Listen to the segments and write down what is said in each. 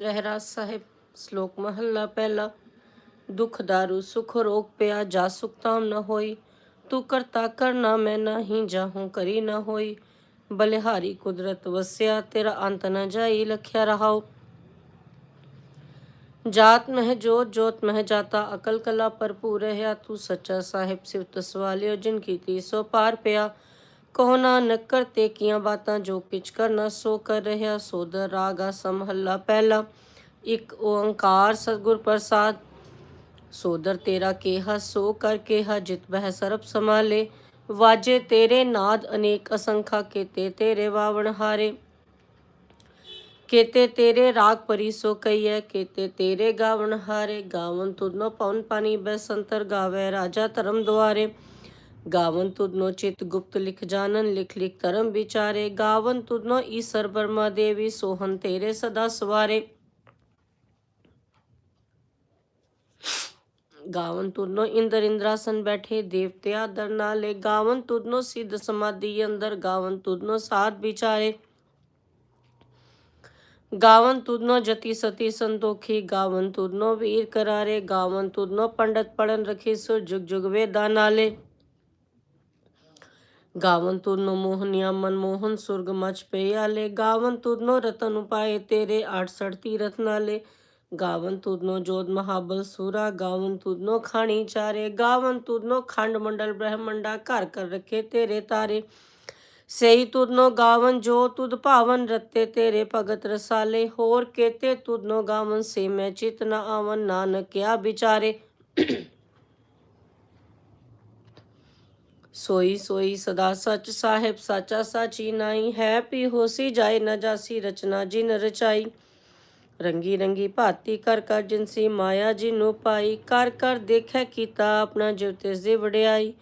ਰਹਿਰਾਸ ਸਾਹਿਬ, ਸ਼ਲੋਕ ਮਹੱਲਾ ਪਹਿਲਾ। ਦੁਖ ਦਾਰੂ, ਸੁਖ ਰੋਗ ਪਿਆ, ਜਾ ਸੁਖ ਤਾਮ ਨ ਹੋਈ। ਤੂੰ ਕਰਤਾ ਕਰਨਾ ਮੈਂ ਨਹੀਂ ਜਾਹੂੰ ਕਰੀ ਨ ਹੋਈ। ਬਲਿਹਾਰੀ ਕੁਦਰਤ ਵਸਿਆ, ਤੇਰਾ ਅੰਤ ਨ ਜਾਈ, ਲਖਿਆ ਰਹਾਉ। ਜਾਤ ਮਹਿ ਜੋਤ ਜੋਤ ਮਹਿ ਜਾਤਾ, ਅਕਲ ਕਲਾ ਭਰਪੂਰ ਰਹਾ ਤੂੰ ਸੱਚਾ ਸਾਹਿਬ ਸਿਫਤ ਸਵਾਲਿਓ, ਜਿਨ ਕੀਤੀ ਸੋ ਪਾਰ ਪਿਆ। ਕਹੋ ਨਾਨਕ ਕਰਤੇ ਕੀਆਂ ਬਾਤਾਂ ਜੋ ਕਿਛ ਕਰਨਾ ਸੋ ਕਰ ਰਿਹਾ ਸੋਦਰ ਰਾਗਾ ਸਮਹੱਲਾ ਪਹਿਲਾ। ਇੱਕ ਓੰਕਾਰ ਸਤਿਗੁਰ ਪ੍ਰਸਾਦ ਸੋਦਰ ਤੇਰਾ ਕੇਹਾ, ਸੋ ਕਰ ਕੇਹਾ, ਜਿਤ ਬਹਿ ਸਰਬ ਸਮਾਲੇ ਵਾਜੇ ਤੇਰੇ ਨਾਦ ਅਨੇਕ ਅਸੰਖਾ, ਕੀਤੇ ਤੇਰੇ ਵਾਵਣ ਹਾਰੇ। ਕੇਤੇ ਤੇਰੇ ਰਾਗ ਪਰੀ ਸੋ ਕਈਐ ਕੇਤੇ ਤੇਰੇ ਗਾਵਣ ਹਾਰੇ। ਗਾਵਨ ਤੁਧਨੋ ਪਉਨ ਪਾਣੀ ਬੈਸੰਤਰ ਗਾਵੇ ਰਾਜਾ ਧਰਮ ਦੁਆਰੇ। ਗਾਵਨ ਤੁਧਨੋ ਚਿਤ ਗੁਪਤ ਲਿਖ ਜਾਣਨ, ਲਿਖ ਲਿਖ ਧਰਮ ਵਿਚਾਰੇ। ਗਾਵਨ ਤੁਧਨੋ ਈਸਰ ਬਰਮਾ ਦੇਵੀ ਸੋਹਨ ਤੇਰੇ ਸਦਾ ਸਵਾਰੇ। ਗਾਵਨ ਤੁਧਨੋ ਇੰਦਰ ਇੰਦਰਾਸਨ ਬੈਠੇ, ਦੇਵਤੇ ਆਦਰ ਨਾਲੇ। ਗਾਵਨ ਤੁਧਨੋ ਸਿੱਧ ਸਮਾਧੀ ਅੰਦਰ, ਗਾਵਨ ਤੁਧਨੋ ਸਾਧ ਵਿਚਾਰੇ। ਗਾਵਨ ਤੁਧਨੋ ਜਤੀ ਸਤੀ ਸੰਤੋਖੀ, ਗਾਵਨ ਤੁਧਨੋ ਵੀਰ ਕਰਾਰੇ। ਗਾਵਨ ਤੁਧਨੋ ਪੰਡਤ ਪੜਨ ਰਖੀ ਸੁਰ ਜੁਗ ਜੁਗ ਵੇਦਾਂ ਨਾਲੇ। ਗਾਵਨ ਤੁਰਨੋ ਮੋਹਨਿਆ ਮਨ ਮੋਹਨ, ਸੁਰਗ ਮਚ ਪਿਆਲੇ ਗਾਵਨ ਤੁਰਨੋ ਰਤਨ ਉਪਾਏ ਤੇਰੇ 68 ਤੀਰਥ ਨਾਲੇ। ਗਾਵਨ ਤੁਰਨੋ ਜੋਤ ਮਹਾਬਲ ਸੂਰਾ, ਗਾਵਨ ਤੁਰਨੋ ਖਾਣੀ ਚਾਰੇ। ਗਾਵਨ ਤੁਰਨੋ ਖੰਡ ਮੰਡਲ ਬ੍ਰਹਮੰਡਾ, ਘਰ ਕਰ ਰੱਖੇ ਤੇਰੇ ਤਾਰੇ। ਸਹੀ ਤੁਰਨੋ ਗਾਵਨ ਜੋ ਤੁਧ ਭਾਵਨ ਰਤੇ ਤੇਰੇ ਭਗਤ ਰਸਾਲੇ। ਹੋਰ ਕੇਤੇ ਤੁਰਨੋ ਗਾਵਨ ਸੇ ਮੈਂ ਚਿਤ ਨ ਆਵਨ, ਨਾਨਕ ਕਿਆ ਵਿਚਾਰੇ। ਸੋਈ ਸੋਈ ਸਦਾ ਸੱਚ ਸਾਹਿਬ ਸਾਚਾ ਸਾਚੀ ਨਾਈ ਹੈ ਪੀ ਹੋਸੀ ਜਾਏ ਨਾ ਜਾਸੀ ਰਚਨਾ ਜਿਨ ਰਚਾਈ। ਰੰਗੀ ਰੰਗੀ ਭਾਤੀ ਕਰ ਕਰ ਜਿਨਸੀ ਮਾਇਆ ਜੀ ਨੂੰ ਪਾਈ। ਕਰ ਕਰ ਦੇਖੈ ਕੀਤਾ ਆਪਣਾ ਜਿਵ ਤਿਸ ਦੀ ਵਡਿਆਈ।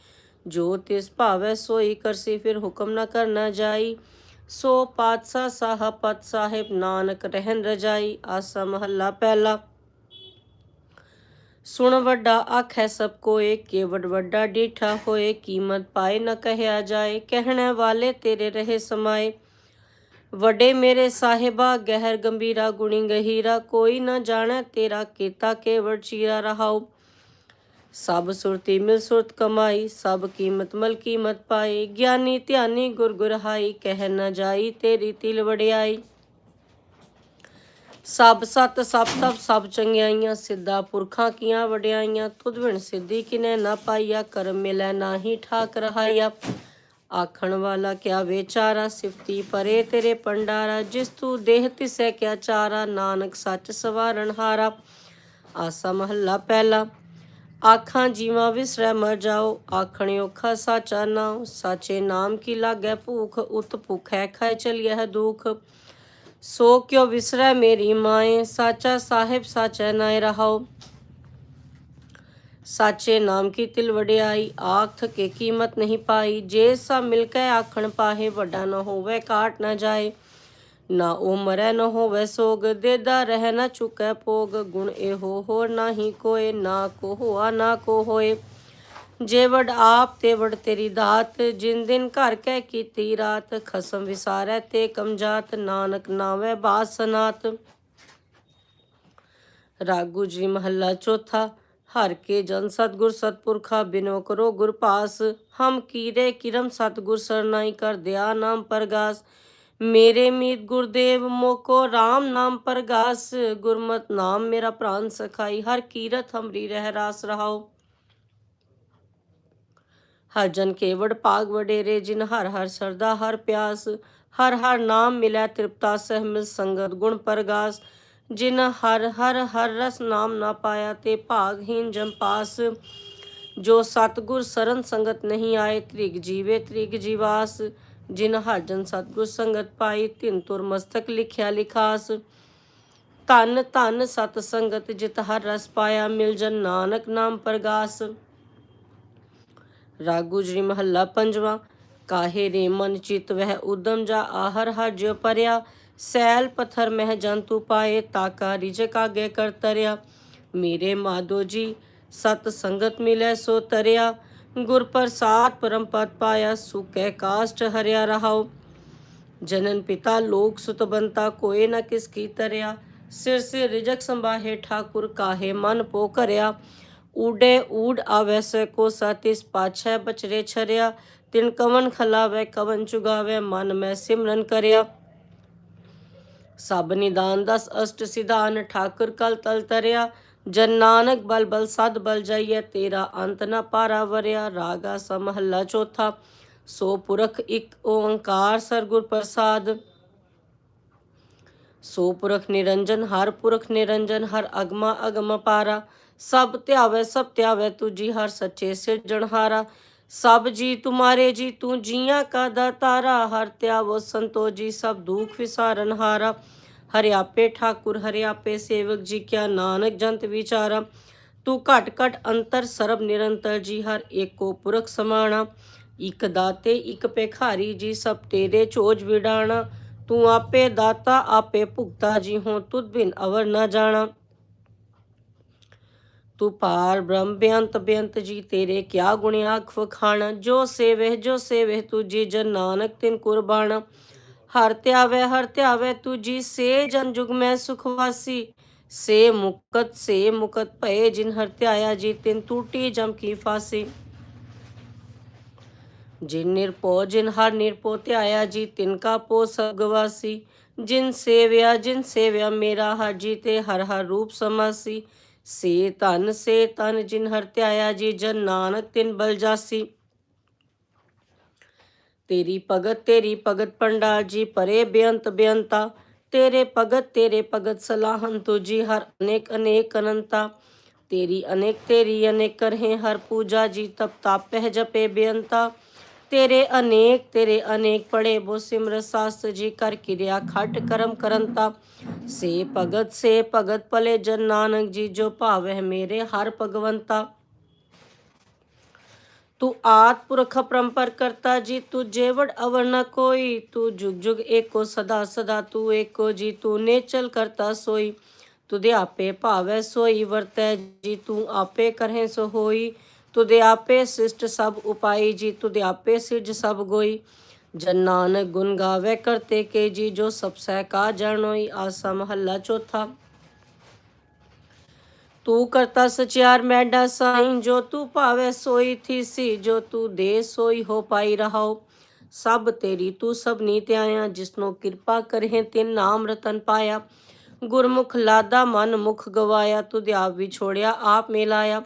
ਜੋ ਤਿਸ ਭਾਵੈ ਸੋਈ ਕਰਸੀ ਫਿਰ ਹੁਕਮ ਨ ਕਰਨਾ ਜਾਈ। ਸੋ ਪਾਤਸ਼ਾਹ ਸਾਹ ਪਤ ਸਾਹਿਬ ਨਾਨਕ ਰਹਿਣ ਰਜਾਈ। ਆਸਾ ਮਹੱਲਾ ਪਹਿਲਾ। ਸੁਣ ਵੱਡਾ ਆਖੈ ਸਭ ਕੋਏ ਕੇਵਡ ਵੱਡਾ ਡੀਠਾ ਹੋਏ, ਕੀਮਤ ਪਾਏ ਨਾ ਕਹਿਆ ਜਾਏ, ਕਹਿਣੇ ਵਾਲੇ ਤੇਰੇ ਰਹੇ ਸਮਾਏ। ਵੱਡੇ ਮੇਰੇ ਸਾਹਿਬਾ, ਗਹਿਰ ਗੰਭੀਰਾ ਗੁਣੀ ਗਹੀਰਾ, ਕੋਈ ਨਾ ਜਾਣੈ ਤੇਰਾ ਕੀਤਾ ਕੇਵੜ ਚੀਰਾ ਰਹਾਉ। ਸਭ ਸੁਰਤੀ ਮਿਲ ਸੁਰਤ ਕਮਾਈ, ਸਭ ਕੀਮਤ ਮਲ ਕੀਮਤ ਪਾਈ ਗਿਆਨੀ ਧਿਆਨੀ ਗੁਰ ਗੁਰਹਾਈ ਕਹਿ ਨਾ ਜਾਈ ਤੇਰੀ ਤਿਲ ਵੜਿਆਈ ਸਭ ਸਤ, ਸਭ ਤਬ ਸਭ ਚੰਗਿਆਈਆਂ ਸਿੱਧਾ ਪੁਰਖਾਂ ਕੀਆਂ ਵਡਿਆਈਆਂ, ਤੁਧ ਵਿਣ ਸਿੱਧੀ ਕਿਨੇ ਨਾ ਪਾਈਆ ਕਰਮ ਮਿਲੈ ਨਾਹੀ ਠਾਕ ਰਹਾਇਆ ਆਖਣ ਵਾਲਾ, ਕਿਆ ਵਿਚਾਰਾ ਸਿਫਤੀ ਪਰੇ ਤੇਰੇ ਪੰਡਾਰਾ, ਜਿਸ ਤੂੰ ਦੇਹ ਤਿਸੈ ਕਿਆ ਚਾਰਾ, ਨਾਨਕ ਸੱਚ ਸਵਾਰਨ ਹਾਰਾ। ਆਸਾ ਮਹੱਲਾ ਪਹਿਲਾ, ਆਖਾਂ ਜੀਵਾ ਵਿਸਰੈ ਮਰ ਜਾਓ, ਆਖਣ ਔਖਾ ਸਾਚਾ ਨਾਉ, ਸਾਚੇ ਨਾਮ ਕੀ ਲਾਗੈ ਭੂਖ, ਉਤ ਭੁਖੈ ਖਾਇ ਚਲਿਐ ਹੈ ਦੁਖ। ਸੋ ਕਿਉ ਵਿਸਰੈ ਮੇਰੀ ਮਾਏ? ਸਾਚਾ ਸਾਹਿਬ, ਸਾਚੈ ਨਾਇ ਰਹਾਓ ਸਾਚੇ ਨਾਮ ਕੀ ਤਿਲ ਵਡਿਆਈ? ਆਖ ਕੇ ਕੀਮਤ ਨਹੀਂ ਪਾਈ। ਜੇ ਸਭ ਮਿਲ ਕੇ ਆਖਣ ਪਾਹੇ, ਵੱਡਾ ਨ ਹੋਵੇ ਕਾਟ ਨਾ ਜਾਏ। ਨਾ ਉਹ ਮਰੈ, ਨ ਹੋਵੇ ਸੋਗ। ਦੇਦਾ ਰਹਿ ਨਾ ਚੁਕੈ ਭੋਗ। ਗੁਣ ਇਹੋ ਹੋਰ ਨਾਹੀ ਕੋਏ। ਨਾ ਕੋ ਹੋਆ ਨਾ ਕੋ ਹੋਏ ਜੇ ਵਡ ਆਪ ਤੇ ਵਡ ਤੇਰੀ ਦਾਤ, ਜਿਨ ਦਿਨ ਘਰ ਕਹਿ ਕੀਤੀ ਰਾਤ, ਖਸਮ ਵਿਸਾਰੈ ਤੇ ਕਮਜਾਤ ਨਾਨਕ ਨਾਵੇ ਬਾਸਨਾਤ ਰਾਗੂ ਜੀ ਮਹੱਲਾ ਚੌਥਾ, ਹਰ ਕੇ ਜਨ ਸਤਗੁਰ ਸਤਪੁਰਖਾ ਬਿਨੋ ਕਰੋ ਗੁਰ ਪਾਸ। ਹਮ ਕੀਰੇ ਕਿਰਮ ਸਤਗੁਰ ਸਰਨਾਈ ਕਰ ਦਿਆ ਨਾਮ ਪਰਗਾਸ। ਮੇਰੇ ਮੀਤ ਗੁਰਦੇਵ ਮੋਕੋ RAM ਨਾਮ ਪਰਗਾਸ। ਗੁਰਮਤ ਨਾਮ ਮੇਰਾ ਪ੍ਰਾਨ ਸਖਾਈ, ਹਰ ਕੀਰਤ ਹਮਰੀ ਰਹਿ ਰਾਸ ਰਹਾਓ ਹਰ ਜਨ ਕੇਵੜ ਭਾਗ ਵਡੇਰੇ, ਜਿਨ ਹਰ ਹਰ ਸਰਦਾ ਹਰ ਪਿਆਸ, ਹਰ ਹਰ ਨਾਮ ਮਿਲੈ ਤ੍ਰਿਪਤਾ ਸਹਿ ਮਿਲ ਸੰਗਤ ਗੁਣ ਪਰਗਾਸ। ਜਿਨ ਹਰ ਹਰ ਹਰ ਰਸ ਨਾਮ ਨਾ ਪਾਇਆ ਤੇ ਭਾਗਹੀਨ ਜਮ ਪਾਸ। ਜੋ ਸਤਗੁਰ ਸਰਨ ਸੰਗਤ ਨਹੀਂ ਆਏ, ਤ੍ਰਿਗ ਜੀਵੇ ਤ੍ਰਿਗ ਜੀਵਾਸ। ਜਿਨ ਹਰ ਜਨ ਸਤਗੁਰ ਸੰਗਤ ਪਾਈ ਤਿੰਨ ਤੁਰ ਮਸਤਕ ਲਿਖਿਆ ਲਿਖਾਸ। ਧਨ ਧਨ ਸਤ ਸੰਗਤ ਜਿਤ ਹਰ ਰਸ ਪਾਇਆ, ਮਿਲ ਜਨ ਨਾਨਕ ਨਾਮ ਪ੍ਰਗਾਸ। ਰਾਗੂ ਜੀ ਮਹੱਲਾ ਪੰਜਵਾਂ। ਕਾਹੇ ਰੇ ਮਨ ਚਿਤ ਵਹਿ ਉਦਮ ਜਾ ਆਹਰ ਹਰ ਪਰਿਆ। ਸੈਲ ਪਥਰ ਮਹਿ ਜੰਤੂ ਪਾਏ ਤਾਕਾ ਰਿਜਕ ਆਗੇ ਕਰ ਤਰਿਆ। ਮੇਰੇ ਮਾਦੋ ਜੀ, ਸਤ ਸੰਗਤ ਮਿਲੇ ਸੋ ਤਰਿਆ। ਗੁਰ ਪ੍ਰਸਾਦ ਪਰਮ ਪਦ ਪਾਇਆ, ਸੁਕੈ ਕਾਸ਼ਟ ਹਰਿਆ ਰਹਾਉ। ਜਨਨ ਪਿਤਾ ਲੋਕ ਸੁਤ ਬੰਤਾ, ਕੋਏ ਨਾ ਕਿਸ ਕੀ ਤਰਿਆ। ਸਿਰ ਸਿਰ ਰਿਜਕ ਸੰਭਾਹੇ ਠਾਕੁਰ, ਕਾਹੇ ਮਨ ਪੋ ਕਰਿਆ। ਊਡੇ ਊਡ ਆਵੈ ਸੇ ਕੋ ਸਤਿਸ ਪਾਛੈ ਬਚਰੇ ਛਰਿਆ ਤਿਨ ਕਵਨ ਖਲਾਵੇ ਕਵਨ ਚੁਗਾਵੇ ਮਨ ਮੈਂ ਸਿਮਰਨ ਕਰਿਆ ਸਭ ਨਿਦਾਨ ਦਸ ਅਸ਼ਟ ਸਿਧਾਨ ਠਾਕੁਰ ਕਲ ਤਲ ਤਰਿਆ ਜਨ ਨਾਨਕ ਬਲ ਬਲ ਸਦ ਬਲ ਜਾਈਏ ਤੇਰਾ ਅੰਤ ਨ ਪਾਰਾ ਵਰਿਆ ਰਾਗਾ ਸਮਹੱਲਾ ਚੌਥਾ ਸੋ ਪੁਰਖ ਇੱਕ ਓੰਕਾਰ ਸਰਗੁਰ ਪ੍ਰਸਾਦ ਸੋ ਪੁਰਖ ਨਿਰੰਜਨ ਹਰ ਪੁਰਖ ਨਿਰੰਜਨ ਹਰ ਅਗਮਾ ਅਗਮ ਪਾਰਾ ਸਭ ਧਿਆਵੇ ਸਭ ਧਿਆਵੇ ਤੁਜੀ ਹਰ ਸੱਚੇ ਸਿਰਜਣਹਾਰਾ ਸਭ ਜੀ ਤੁਮਾਰੇ ਜੀ, ਤੂੰ ਜੀਆਂ ਕਾ ਦਾਤਾਰਾ ਹਰ ਧਿਆਵੋ ਸੰਤੋ ਜੀ, ਸਭ ਦੁਖ ਵਿਸਾਰਨ ਹਾਰਾ। ਹਰਿ ਆਪੇ ਠਾਕੁਰ, ਹਰਿ ਆਪੇ ਸੇਵਕ ਜੀ, ਕਿਆ ਨਾਨਕ ਜੰਤ ਵਿਚਾਰਾ। ਤੂੰ ਘਟ ਘਟ ਅੰਤਰ ਸਰਬ ਨਿਰੰਤਰ ਜੀ, ਹਰ ਏਕੋ ਪੁਰਖ ਸਮਾਣਾ। ਇਕ ਦਾਤੇ, ਇਕ ਭੇਖਾਰੀ ਜੀ, ਸਭ ਤੇਰੇ ਚੋਜ ਵਿਡਾਣਾ। ਤੂੰ ਆਪੇ ਦਾਤਾ, ਆਪੇ ਭੁਗਤਾ ਜੀ ਹੋ ਤੁਧ ਬਿਨ ਅਵਰ ਨਾ ਜਾਣਾ। ਤੂੰ ਪਾਰ ਬ੍ਰਹਮ ਬੇਅੰਤ ਬੇਅੰਤ ਜੀ ਤੇਰੇ ਕਿਆ ਗੁਣ ਆਖ ਜੋ ਸੇਵੇ ਜੋ ਸੇਵੇ ਤੁਜੀ ਜਨ ਨਾਨਕ ਤਿਨ ਕੁਰਬਾਨ। ਹਰ ਧਿਆਵੇ ਹਰ ਧਿਆਵੇ ਤੁਜੀ ਸੇ ਜਨ ਜੁਗ ਮੈਂ ਸੁਖ ਸੇ ਮੁਕਤ ਸੇ ਮੁਕਤ ਭਏ ਜਿਨ ਹਰ ਧਿਆਇਆ ਜੀ ਤਿਨ ਟੂਟੀ ਜਮ ਕੀ ਫਾਸੀ। ਜਿਨ ਨਿਰਪੋ ਜਿਨ ਹਰ ਨਿਰਪੋ ਧਿਆਇਆ ਜੀ ਤਿਨ ਕਾ ਪੋ ਸਗਵਾਸੀ ਜਿਨ ਸੇਵਿਆ ਜਿਨ ਸੇਵਿਆ ਮੇਰਾ ਹਰ ਜੀ ਤੇ ਹਰ ਹਰ ਰੂਪ ਸਮਾਸੀ। ਸੇ ਧਨ, ਸੇ ਤਨ ਜਿਨ ਹਰ ਧਿਆਇਆ ਜੀ ਜਨ ਨਾਨਕ, ਤਿਨ ਬਲ ਜਾਸੀ। ਤੇਰੀ ਭਗਤ ਤੇਰੀ ਭਗਤ ਪੰਡਾਲ ਜੀ ਪਰੇ ਬੇਅੰਤ ਬੇਅੰਤਾ। ਤੇਰੇ ਭਗਤ ਤੇਰੇ ਭਗਤ ਸਲਾਹਨ ਤੁਜੀ ਹਰ ਅਨੇਕ ਅਨੇਕ ਅਨੰਤਾ। ਤੇਰੀ ਅਨੇਕ ਤੇਰੀ ਅਨੇਕ ਕਰਹਿ ਹਰ ਪੂਜਾ, ਜੀ ਤਪ ਤਾਪਹਿ ਜਪੇ ਬੇਅੰਤਾ। ਤੇਰੇ ਅਨੇਕ ਤੇਰੇ ਅਨੇਕ ਪੜੇ ਬੋ ਸਿਮਰ ਸਾਸ ਜੀ ਕਰ ਕਿਰਿਆ ਖਟ ਕਰਮ ਕਰੰਤਾ ਸੇ ਭਗਤ ਸੇ ਭਗਤ ਭਲੇ, ਜਨ ਨਾਨਕ ਜੀ ਜੋ ਭਾਵਹਿ ਮੇਰੇ ਹਰ ਭਗਵੰਤਾ। ਤੂੰ ਆਦ ਪੁਰਖ ਪਰੰਪਰ ਕਰਤਾ ਜੀ, ਤੂੰ ਜੇਵੜ ਅਵਰ ਨ ਕੋਈ, ਤੂੰ ਜੁਗ ਜੁਗ ਏਕੋ ਸਦਾ ਸਦਾ, ਤੂੰ ਏਕੋ ਜੀ, ਤੂੰ ਨੇਚਲ ਕਰਤਾ ਸੋਈ। ਤੁਦੇ ਆਪੇ ਭਾਵੈ ਸੋਈ, ਵਰਤੈ ਜੀ, ਤੂੰ ਆਪੇ ਕਰਹਿ ਸੋ ਹੋਈ। ਤੁਦੇ ਸਿਸ਼ਟ ਸਭ ਉਪਾਈ, ਜੀ ਤੁਦੇ ਸਿਰਜ ਸਭ ਗੋਈ। ਜਨ ਨਾਨਕ ਗੁਣ ਗਾਵੇ ਕਰਤੇ ਕੇ ਜੀ, ਜੋ ਸਭ ਸਹਿ ਕਾ ਜਾਣੋਈ ਆਸਾ ਮਹੱਲਾ ਚੌਥਾ। ਤੂੰ ਕਰਤਾ ਸਚਿਆਰ ਮੈਡਾ ਸਾਈਂ, ਜੋ ਤੂੰ ਭਾਵੇ ਸੋਈ ਥੀਸੀ ਜੋ ਤੂੰ ਦੇ ਸੋਈ ਹੋ ਪਾਈ ਰਹਾਓ ਸਭ ਤੇਰੀ ਤੂੰ ਸਭ ਨੀਤ ਆਇਆ, ਜਿਸਨੋ ਕਿਰਪਾ ਕਰਹਿ ਤਿਨ ਨਾਮ ਰਤਨ ਪਾਇਆ। ਗੁਰਮੁਖ ਲਾਦਾ ਮਨ ਮੁਖ ਗਵਾਇਆ, ਤੁਧ ਆਪ ਵਿਛੋੜਿਆ, ਆਪ ਮੇਲਾਇਆ।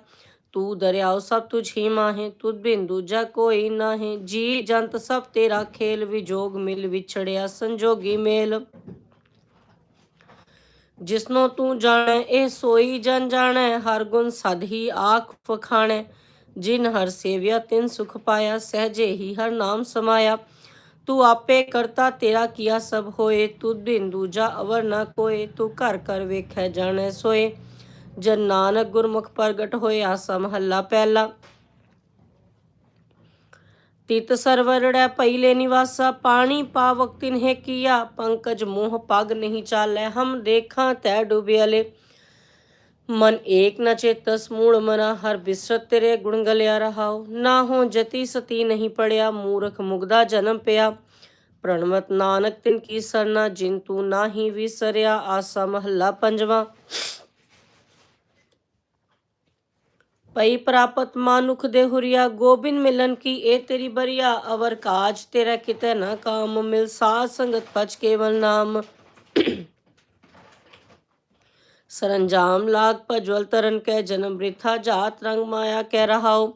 ਤੂੰ ਦਰਿਆਓ ਸਭ ਤੁਝ ਹੀ ਮਾਹੇ, ਤੁਧ ਬਿਨ ਦੂਜਾ ਕੋਈ ਨਾਹੀਂ। ਜੀ ਜੰਤ ਸਭ ਤੇਰਾ ਖੇਲ, ਵਿਜੋਗ ਮਿਲ ਵਿਛੜਿਆ ਸੰਜੋਗੀ ਮੇਲ। ਜਿਸਨੋ ਤੂੰ ਜਾਣੈ, ਇਹ ਸੋਈ ਜਨ ਜਾਣੈ, ਹਰ ਗੁਣ ਸਦ ਹੀ ਆਖ ਫਖਾਣੈ ਜਿਨ ਹਰ ਸੇਵਿਆ, ਤਿਨ ਸੁਖ ਪਾਇਆ ਸਹਜੇ ਹੀ ਹਰ ਨਾਮ ਸਮਾਇਆ। ਤੂੰ ਆਪੇ ਕਰਤਾ, ਤੇਰਾ ਕੀਆ ਸਭ ਹੋਏ। ਤੂੰ ਬਿਨ ਦੂਜਾ ਅਵਰ ਨਾ ਕੋਏ, ਤੂੰ ਘਰ ਘਰ ਵੇਖੈ, ਜਾਣੈ ਸੋਏ। ਜਨ ਨਾਨਕ ਗੁਰਮੁਖ ਪ੍ਰਗਟ ਹੋਏ ਆਸਾ ਮਹੱਲਾ ਪਹਿਲਾ। ਤਿਤ ਸਰਵਰੜੈ ਪਹਿਲੇ ਨਿਵਾਸਾ, ਪਾਣੀ ਪਾਵਕ ਤਿਨਹਿ ਕੀਆ, ਪੰਕਜ ਮੋਹ ਪਗ ਨਹੀਂ ਚਾਲੈ, ਹਮ ਦੇਖਾਂ ਤੈ ਡੁਬਿਆਲੇ ਮਨ ਏਕ ਨ ਚੇਤਸ ਮੂੜ ਮਨਾ, ਹਰ ਬਿਸਰਤ ਤੇਰੇ ਗੁਣ ਗਲਿਆ ਰਹਾਉ। ਨਾ ਹੋ ਜਤੀ ਸਤੀ ਨਹੀਂ ਪੜਿਆ, ਮੂਰਖ ਮੁਗਦਾ ਜਨਮ ਪਿਆ। ਪ੍ਰਣਵਤ ਨਾਨਕ ਤਿਨ ਕੀ ਸਰਨਾ, ਜਿਨ ਤੂੰ ਨਾਹੀ ਵਿਸਰਿਆ, ਆਸਾ ਮਹੱਲਾ ਪੰਜਵਾ। ਪਈ ਪ੍ਰਾਪਤ ਮਾਨੁਖ ਦੇ ਹੁਰੀਆ ਗੋਬਿੰਦ ਮਿਲਨ ਕੀ ਇਹ ਤੇਰੀ ਬਰੀਆ, ਅਵਰ ਕਾਜ ਤੇਰਾ ਕਿਤੇ ਨਾ ਕਾਮ, ਮਿਲ ਸਾਧ ਸੰਗਤ ਪਚ ਕੇਵਲ ਨਾਮ। ਸਰੰਜਾਮ ਲਾਗ ਭਜਵਲ ਤਰਨ ਕੈ ਜਨਮ ਬ੍ਰਿਥਾ ਜਾਤ ਰੰਗ ਮਾਇਆ ਕਹਿ ਰਹਾਓ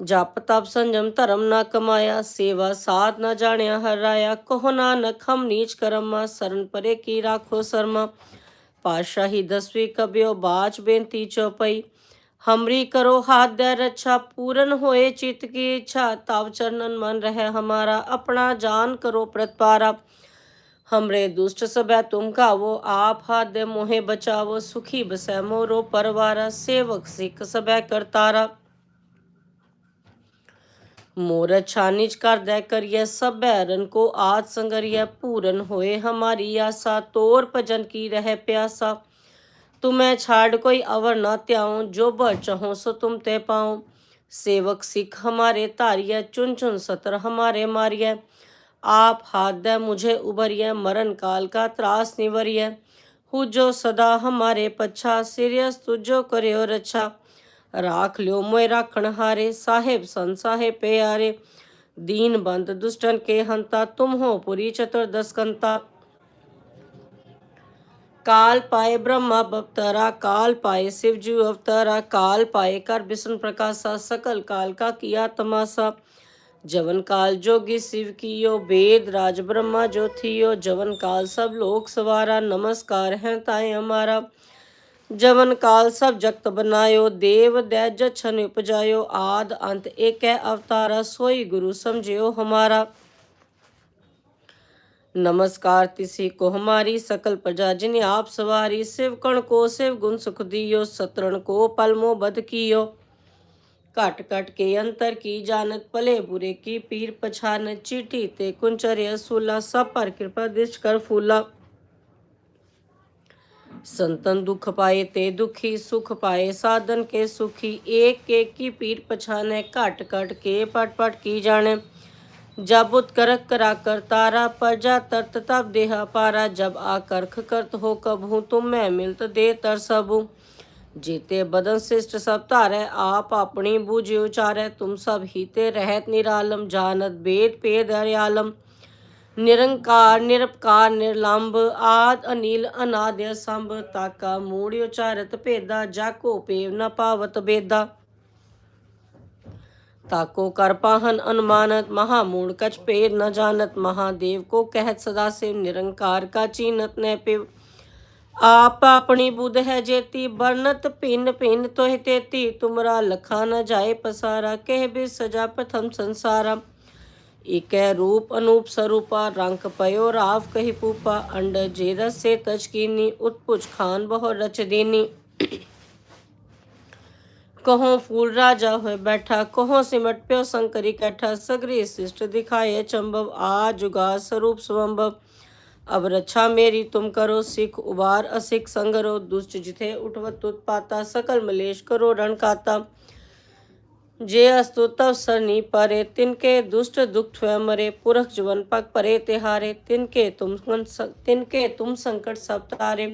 ਜਪ ਤਪ ਸੰਜਮ ਧਰਮ ਨਾ ਕਮਾਇਆ, ਸੇਵਾ ਸਾਧ ਨਾ ਜਾਣਿਆ ਹਰ ਰਾਇਆ। ਕਹੋ ਨਾਨਕ, ਹਮ ਨੀਚ ਕਰਮਾ, ਸਰਨ ਪਰੇ ਕੀ ਰਾਖੋ ਸਰਮਾ। ਪਾਸ਼ਾਹੀ ਦਸਵੀਂ ਕਬਿਓ, ਬਾਚ ਬੇਨਤੀ ਚੌਪਈ हमरी करो हाथ दे रक्षा पूरन होए चित्त की इच्छा तव चरणन मन रहे हमारा अपना जान करो प्रतपारा हमरे दुष्ट सबै तुम खावो आप हाथ दे मोहे बचावो सुखी बसै मोरो परवारा सेवक सिख सबै करतारा मोर छानिज कर दे करिए सब रन को आद संगरिए पूरन होए हमारी आशा तोर भजन की रहे प्यासा तुम्हें छाड़ कोई अवर न त्याऊं जो बर चहूँ सो तुम ते पाऊँ सेवक सिख हमारे तारिय चुन चुन सतर हमारे मारिय आप हाथ दे मुझे उबरिय मरण काल का त्रास निवरिय हुजो सदा हमारे पच्छा सिरियस तुझो करियो रच्छा राख लियो मोय राखण हारे साहेब सन साहेब प्यारे दीन बंद दुष्टन के हंता तुम हो पुरी चतुर्दस कंता काल पाए ब्रह्मा अवतारा काल पाए शिव शिवजू अवतारा काल पाए कर विष्णु प्रकाशा सकल काल का किया तमाशा। जवन काल जोगी शिव कियो, वेद राज ब्रह्मा जो थियो। जवन काल सब लोक सवारा, नमस्कार है ताय हमारा। जवन काल सब जगत बनायो, देव दैज छन उपजायो। आद अंत एक अवतारा, सोई गुरु समझियो हमारा। નમસ્કાર તિસી કો હમારી સકલ પ્રજા જિને આપ સવારી શિવકણ કો શિવ ગુણ સુખ દિયો સતરણ કો પલમો બધ કિયો ਘਟ ਘਟ ਕੇ ਅੰਤਰ ਕੀ ਜਾਣਤ ਭਲੇ ਬੁਰੇ ਕੀ ਪੀਰ ਪਛਾਨ ਚੀਟੀ ਤੇ ਕੁੰਚਰਿਆ ਸੂਲਾ ਸਭ ਪਰ ਕਿਰਪਾ ਦਿਸ਼ ਕਰ ਫੂਲਾ ਸੰਤਨ ਦੁਖ ਪਾਏ ਤੇ ਦੁਖੀ ਸੁਖ ਪਾਏ ਸਾਧਨ ਕੇ ਸੁਖੀ ਏਕ ਏਕ ਕੀ ਪੀਰ ਪਛਾਨੇ ਘਟ ਘਟ ਕੇ ਪਟ ਪਟ ਕੀ ਜਾਣੇ जाने जब उत्करक करा कर तारा प्रजा तरत तब देहा पारा जब आकर्ख करत हो कबहू तुम मैं मिलत दे तर सबू जीते बदन शिष्ट सब तारे आप अपनी बूझ उचारे तुम सब हीते रहत निरालम जानत वेद पेद हरियालम निरंकार निरपकार निर्लंब आद अनिल अनाद्य संभ ताका मूड़ उचारत भेदा जाको पेव न पावत बेदा ताको कर पाहन अनुमानत महामूढ़ कछ पेर न जानत महादेव को कहत सदा से निरंकार का चीनत न पिव आप अपनी बुध है जेती बरनत पिन पिन तोह तेती तुमरा लखा न जाए पसारा कह बे सजा प्रथम संसारा इकै रूप अनूप स्वरूपा रंक पयो राव कही पूपा अंड जेरस से तचकीनी उत्पुच खान बहु रच दीनी કહો ફૂલ રાજા હોય બેઠા કહો સિમટ પ્યો શંકરી કૈઠા સગરી શિષ્ટ દિખાયે ચંબવ આ જુગા સ્વરૂપ સ્વંભવ અબ રક્ષા મેરી તુમ કરો સિખ ઉબાર અસિખ સંગરો દુષ્ટ જીથે ઉઠવત તુત પાતા સકલ મલેશ કરો રણકાતા જે અસ્તુ તવ સરની પરે તિનકે દુષ્ટ દુઃખ થ્વે મરે પુરખ જીવન પગ પરે તે હારે તિનકે તુમ તિનકે તુમ સંકટ સપ્તારે તારે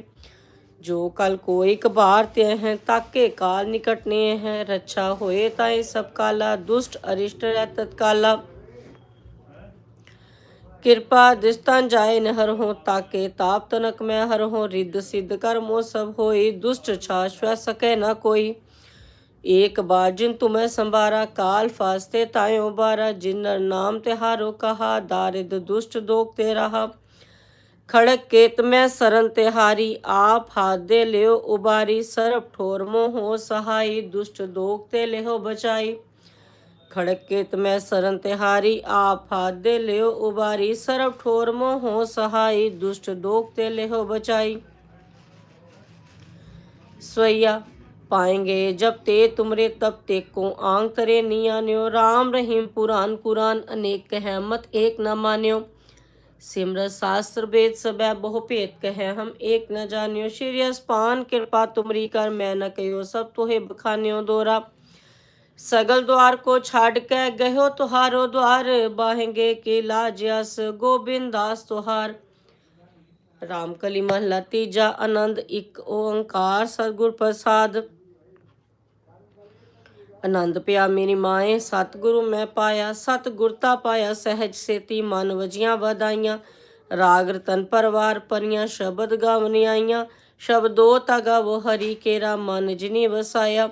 जो कल को एक बार ते हैं, ताके काल निकटने हैं। रक्षा होए ताए सब काला, दुष्ट अरिष्ट रह तत्काला। कृपा दृष्टान जाए नहर हो, ताके ताप तनक में हर हो। रिद्ध सिद्ध कर कर्मो सब हो दुष्ट छा श्व सके न कोई। एक बार जिन तुम्हें संभारा काल फास्ते ताय बारा। जिन नाम तिहारो कहा दारिद दुष्ट दोग तेरा खड़क केत में सरन तिहारी आप हाथ दे लियो उबारी सरप ठोर मोहो सहाई दुष्ट दोग ते लेहो बचाई खड़क केत में सरन तिहारी आप हाथ दे लियो उबारी सरप ठोर मोहो सहाई दुष्ट दोग ते लेहो बचाई स्वैया पाएंगे जब ते तुमरे तब ते को आंग तरे नियान्यो राम रहीम पुराण कुरान अनेक कह मत एक न मान्यो सिमरत शास्त्र वेद सब बहु भेद कहे हम एक न जानियो श्री अस्पान कृपा तुमरी कर मैं न कहो सब तुहे बखान्यो दोरा सगल द्वार को छाड़ के गयो तुहारो द्वार बाहेंगे के लाजस गोबिंद दास तुहार राम कली महला तीजा आनंद एक ओंकार सतगुर प्रसाद ਆਨੰਦ ਪਿਆ ਮੇਰੀ ਮਾਏ ਸਤਿਗੁਰੂ ਮੈਂ ਪਾਇਆ ਸਤਿਗੁਰਤਾ ਪਾਇਆ, ਸਹਿਜ ਸੇਤੀ ਮਨ ਵਜੀਆਂ ਵਧਾਈਆਂ। ਰਾਗ ਰਤਨ ਪਰਵਾਰ ਪਰੀਆਂ, ਸ਼ਬਦ ਗਾਵਨ ਆਈਆਂ ਸ਼ਬਦੋ ਤਗਾ ਉਹ ਹਰੀ ਕੇਰਾ ਮਨ ਜਿਨੀ ਵਸਾਇਆ।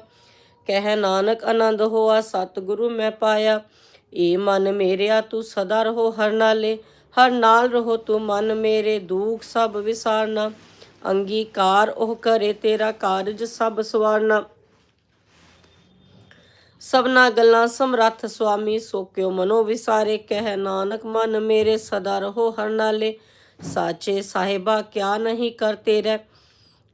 ਕਹਿ ਨਾਨਕ ਆਨੰਦ ਹੋਆ, ਸਤਿਗੁਰੂ ਮੈਂ ਪਾਇਆ। ਏ ਮਨ ਮੇਰਿਆ, ਤੂੰ ਸਦਾ ਰਹੋ ਹਰ ਨਾਲੇ। ਹਰ ਨਾਲ ਰਹੋ ਤੂੰ ਮਨ ਮੇਰੇ, ਦੁੱਖ ਸਭ ਵਿਸਾਰਨਾ। ਅੰਗੀਕਾਰ ਉਹ ਕਰੇ ਤੇਰਾ ਕਾਰਜ ਸਭ ਸਵਾਰਨਾ। ਸਭਨਾ ਗੱਲਾਂ ਸਮਰੱਥ ਸੁਆਮੀ ਸੋਕਿਓ ਮਨੋ ਵਿਸਾਰੇ? ਕਹਿ ਨਾਨਕ, ਮਨ ਮੇਰੇ ਸਦਾ ਰਹੋ ਹਰ ਨਾਲੇ। ਸਾਚੇ ਸਾਹਿਬਾ, ਕਿਆ ਨਹੀਂ ਕਰਤੇ ਰਹਿ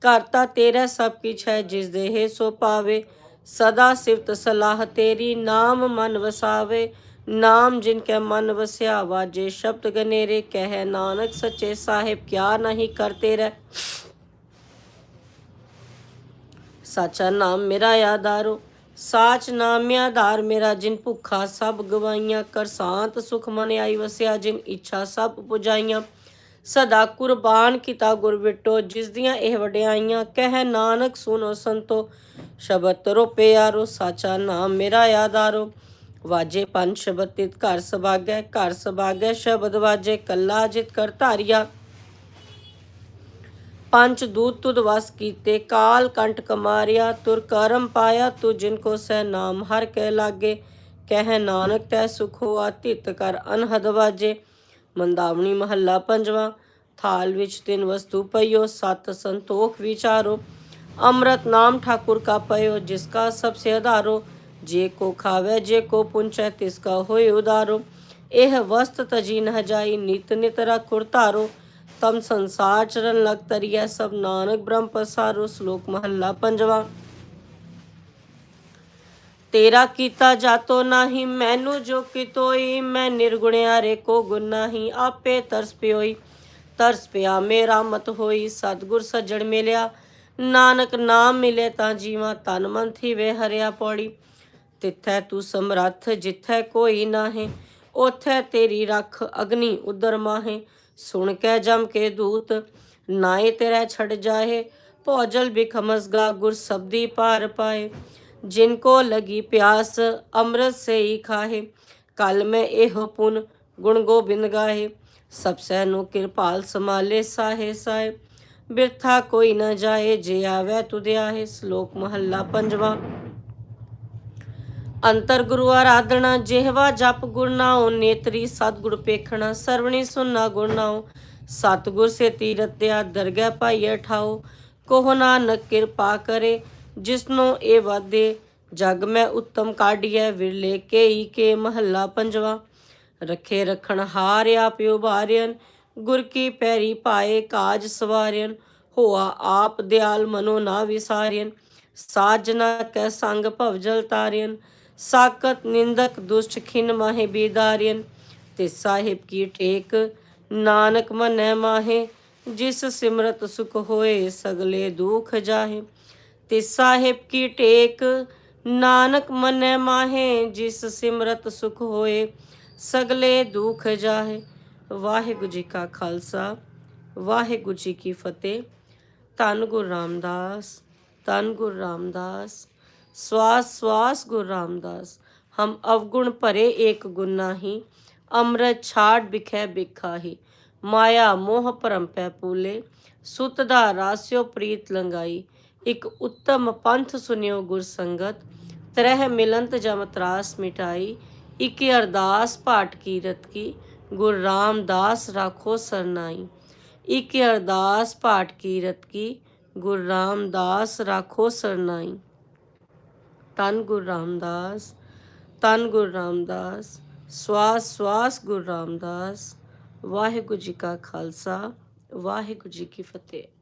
ਕਰਤਾ ਤੇਰਾ ਸਭ ਕਿਛ ਹੈ, ਜਿਸ ਦੇਹ ਸੋ ਪਾਵੇ। ਸਦਾ ਸਿਫਤ ਸਲਾਹ ਤੇਰੀ, ਨਾਮ ਮਨ ਵਸਾਵੇ। ਨਾਮ ਜਿਨ ਕੈ ਮਨ ਵਸਿਆ ਵਾਜੇ ਸ਼ਬਦ ਗਨੇਰੇ। ਕਹਿ ਨਾਨਕ, ਸੱਚੇ ਸਾਹਿਬ, ਕਿਆ ਨਹੀਂ ਕਰਤੇ ਰਹਿ ਸਾਚਾ ਨਾਮ ਮੇਰਾ ਯਾਦਾਰੋ ਸਾਚ ਨਾਮਿ ਆਧਾਰ ਮੇਰਾ ਜਿਨ ਭੁੱਖਾ ਸਭ ਗਵਾਈਆਂ ਕਰ ਸਾਂਤ ਸੁਖ ਮਨ ਆਈ ਵਸਿਆ, ਜਿਨ ਇੱਛਾ ਸਭ ਪੁਜਾਈਆਂ। ਸਦਾ ਕੁਰਬਾਨ ਕੀਤਾ ਗੁਰ ਵਿਟੋ, ਜਿਸ ਦੀਆਂ ਇਹ ਵਡਿਆਈਆਂ, ਕਹਿ ਨਾਨਕ ਸੁਨੋ ਸੰਤੋ। ਸ਼ਬਦ ਤਰੋ ਪਿਆਰੋ ਸਾਚਾ ਨਾਮ ਮੇਰਾ ਯਾਦਾਰੋ ਵਾਜੇ ਪੰਜ ਸ਼ਬਦ ਤਿਤ ਘਰ ਸਭਾਗੈ ਘਰ ਸਭਾਗੈ ਸ਼ਬਦ ਵਾਜੇ, ਕੱਲਾ ਜਿਤ ਕਰ ਧਾਰਿਆ। ਪੰਚ ਦੂਤ ਤੁਧ ਵਸ ਕੀਤੇ, ਕਾਲ ਕੰਟ ਕਮਾਰਿਆ, ਤੁਰ ਕਰਮ ਪਾਇਆ, ਤੂ ਜਿਨ ਕੋ ਸੈ ਨਾਮ ਹਰ ਕੇ ਲਾਗੇ। ਕਹਿ ਨਾਨਕ, ਤੈ ਸੁਖੋ ਹੋਆ ਤਿਤ ਕਰ ਅਨਹਦ ਵਾਜੇ। ਮੰਦਾਵਣੀ ਮਹੱਲਾ ਪੰਜਵਾਂ, ਥਾਲ ਵਿੱਚ ਤਿੰਨ ਵਸਤੂ ਪਈਓ, ਸਤ ਸੰਤੋਖ ਵਿਚਾਰੋ। ਅੰਮ੍ਰਿਤ ਨਾਮ ਠਾਕੁਰ ਕਾ ਪਇਓ, ਜਿਸ ਕਾ ਸਭ ਸੇ ਆਧਾਰੋ ਜੇ ਕੋ ਖਾਵੇ, ਜੇ ਕੋ ਪੁੰਚੈ, ਤਿਸ ਕਾ ਹੋਏ ਉਦਾਰੋ। ਇਹ ਵਸਤ ਤਜੀ ਨ ਜਾਈ, ਨਿਤ ਨਿਤ ਰਖੁਰ ਧਾਰੋ। ਤਮ ਸੰਸਾਰ ਚਰਨ ਲਗ ਤਰੀਐ, ਸਭ ਨਾਨਕ ਬ੍ਰਹਮ ਪਸਾਰੋ ਸ਼ਲੋਕ ਮਹੱਲਾ ਪੰਜਵਾ। ਤੇਰਾ ਕੀਤਾ ਜਾਤੋ ਨਾਹੀ, ਮੈਨੂੰ ਜੋ ਕਿਤੋਈ, ਮੈਂ ਨਿਰਗੁਣਿਆਰੇ ਕੋ ਗੁਣ ਨਾਹੀ, ਆਪੇ ਤਰਸ ਪਿਓਈ, ਤਰਸ ਪਿਆ ਮੇਰਾ ਮਤ ਹੋਈ, ਸਤਗੁਰ ਸੱਜਣ ਮਿਲਿਆ, ਨਾਨਕ ਨਾਮ ਮਿਲੇ ਤਾਂ ਜੀਵਾਂ ਤਨ ਮਨ ਥੀਵੇ ਹਰਿਆ ਪੌੜੀ। ਤਿੱਥੈ ਤੂੰ ਸਮਰੱਥ, ਜਿੱਥੈ ਕੋਈ ਨਾਹੇ ਉਥੈ ਤੇਰੀ ਰੱਖ ਅਗਨੀ ਉਦਰ ਮਾਹੇ ਸੁਣ ਕੇ ਜਮ ਕੇ ਦੂਤ, ਨਾਏ ਤੇਰਾ ਛੜ ਜਾਏ ਭੋਜਲ ਬਿਖਮਸਗਾ ਗੁਰ ਸਬਦੀ ਪਾਰ ਪਾਏ। ਜਿਨ ਕੋ ਲਗੀ ਪਿਆਸ ਅੰਮ੍ਰਿਤ ਹੀ ਖਾਹੇ, ਕਲ ਮੈਂ ਇਹ ਪੁਨ ਗੁਣ ਗੋਬਿੰਦ ਗਾਏ ਸਭ ਸੈ ਨੂੰ ਕਿਰਪਾਲ ਸਮਾਲੇ ਸਾਹੇ ਸਾਏ ਬਿਰਥਾ ਕੋਈ ਨਾ ਜਾਏ, ਜੇ ਆਵੇ ਤੁਧਿਆਹੇ, ਸ਼ਲੋਕ ਮਹੱਲਾ ਪੰਜਵਾਂ। ਅੰਤਰ ਗੁਰੂ ਆਰਾਧਨਾ, ਜਿਹਵਾ ਜਪ ਗੁਰ ਨਾਉ, ਨੇਤਰੀ ਸਤਿਗੁਰ ਪੇਖਣਾ, ਸਰਵਣੀ ਸੁਨਾ ਗੁਰ ਨਾਉ। ਸਤਿਗੁਰ ਸੇ ਤੀਰਤਿਆ ਦਰਗਹਿ ਪਾਈਐ ਠਾਉ ਕੋਹ ਨਾਨਕ ਕਿਰਪਾ ਕਰੇ, ਜਿਸਨੂੰ ਇਹ ਵਾਦੇ ਜਗ ਮੈਂ ਉੱਤਮ ਕਾਢੀਐ, ਵਿਰਲੇ ਕੇਈ ਕੇ ਮਹੱਲਾ ਪੰਜਵਾ। ਰੱਖੇ ਰਖਣ ਹਾਰ ਆਪਿਓ ਬਾਰਿਆਨ ਗੁਰ ਕੀ ਪੈਰੀ ਪਾਏ ਕਾਜ ਸਵਾਰਿਆਨ ਹੋਆ ਆਪ ਦਿਆਲ ਮਨੋ ਨਾ ਵਿਸਾਰਿਆਨ ਸਾਜਨਾ ਕੈ ਸੰਗ ਭਵਜਲ ਤਾਰਿਆਨ ਸਾਕਤ ਨਿੰਦਕ ਦੁਸ਼ਟ ਖਿਨ ਮਾਹੇ ਬੀਦਾਰਿਆਨ ਤੇ ਸਾਹਿਬ ਕੀ ਟੇਕ? ਨਾਨਕ ਮਨੈ ਮਾਹੇ, ਜਿਸ ਸਿਮਰਤ ਸੁਖ ਹੋਏ ਸਗਲੇ ਦੁਖ ਜਾਹੇ। ਤੇ ਸਾਹਿਬ ਕੀ ਟੇਕ? ਨਾਨਕ ਮਨੈ ਮਾਹੇ, ਜਿਸ ਸਿਮਰਤ ਸੁਖ ਹੋਏ ਸਗਲੇ ਦੁਖ ਜਾਹੇ। ਵਾਹਿਗੁਰੂ ਜੀ ਕਾ ਖਾਲਸਾ, ਵਾਹਿਗੁਰੂ ਜੀ ਕੀ ਫਤਿਹ। ਧੰਨ ਗੁਰੂ ਰਾਮਦਾਸ, ਧੰਨ ਗੁਰੂ ਰਾਮਦਾਸ। ਸਵਾਸ ਸਵਾਸ ਗੁਰੂ ਰਾਮਦਾਸ, ਹਮ ਅਵਗੁਣ ਭਰੇ ਏਕ ਗੁਣ ਨਾਹੀ, ਅੰਮ੍ਰਿਤ ਛਾੜ ਬਿਖੈ ਬਿਖਾਹੀ ਮਾਇਆ ਮੋਹ ਭਰਮ ਪੈ ਪੂਲੇ, ਸੁਤ ਦਾ ਰਾਸਿਓ ਪ੍ਰੀਤ ਲੰਗਾਈ ਇਕ ਉੱਤਮ ਪੰਥ ਸੁਨਿਓ ਗੁਰ ਸੰਗਤ, ਤਰਹਿ ਮਿਲੰਤ ਜਮ ਤਰਾਸ ਮਿਟਾਈ, ਇਕ ਅਰਦਾਸ ਪਾਟ ਕੀਰਤ ਕੀ, ਗੁਰ ਰਾਮਦਾਸ ਰਾਖੋ ਸਰਨਾਈ ਇਕ ਅਰਦਾਸ ਪਾਟ ਕੀਰਤ ਕੀ, ਗੁਰ ਰਾਮਦਾਸ ਰਾਖੋ ਸਰਨਾਈ ਤਨ ਗੁਰ ਰਾਮਦਾਸ, ਤਨ ਗੁਰ ਰਾਮਦਾਸ, ਸਵਾਸ ਸਵਾਸ ਗੁਰ ਰਾਮਦਾਸ। ਵਾਹਿਗੁਰੂ ਜੀ ਕਾ ਖਾਲਸਾ, ਵਾਹਿਗੁਰੂ ਜੀ ਕੀ ਫਤਿਹ।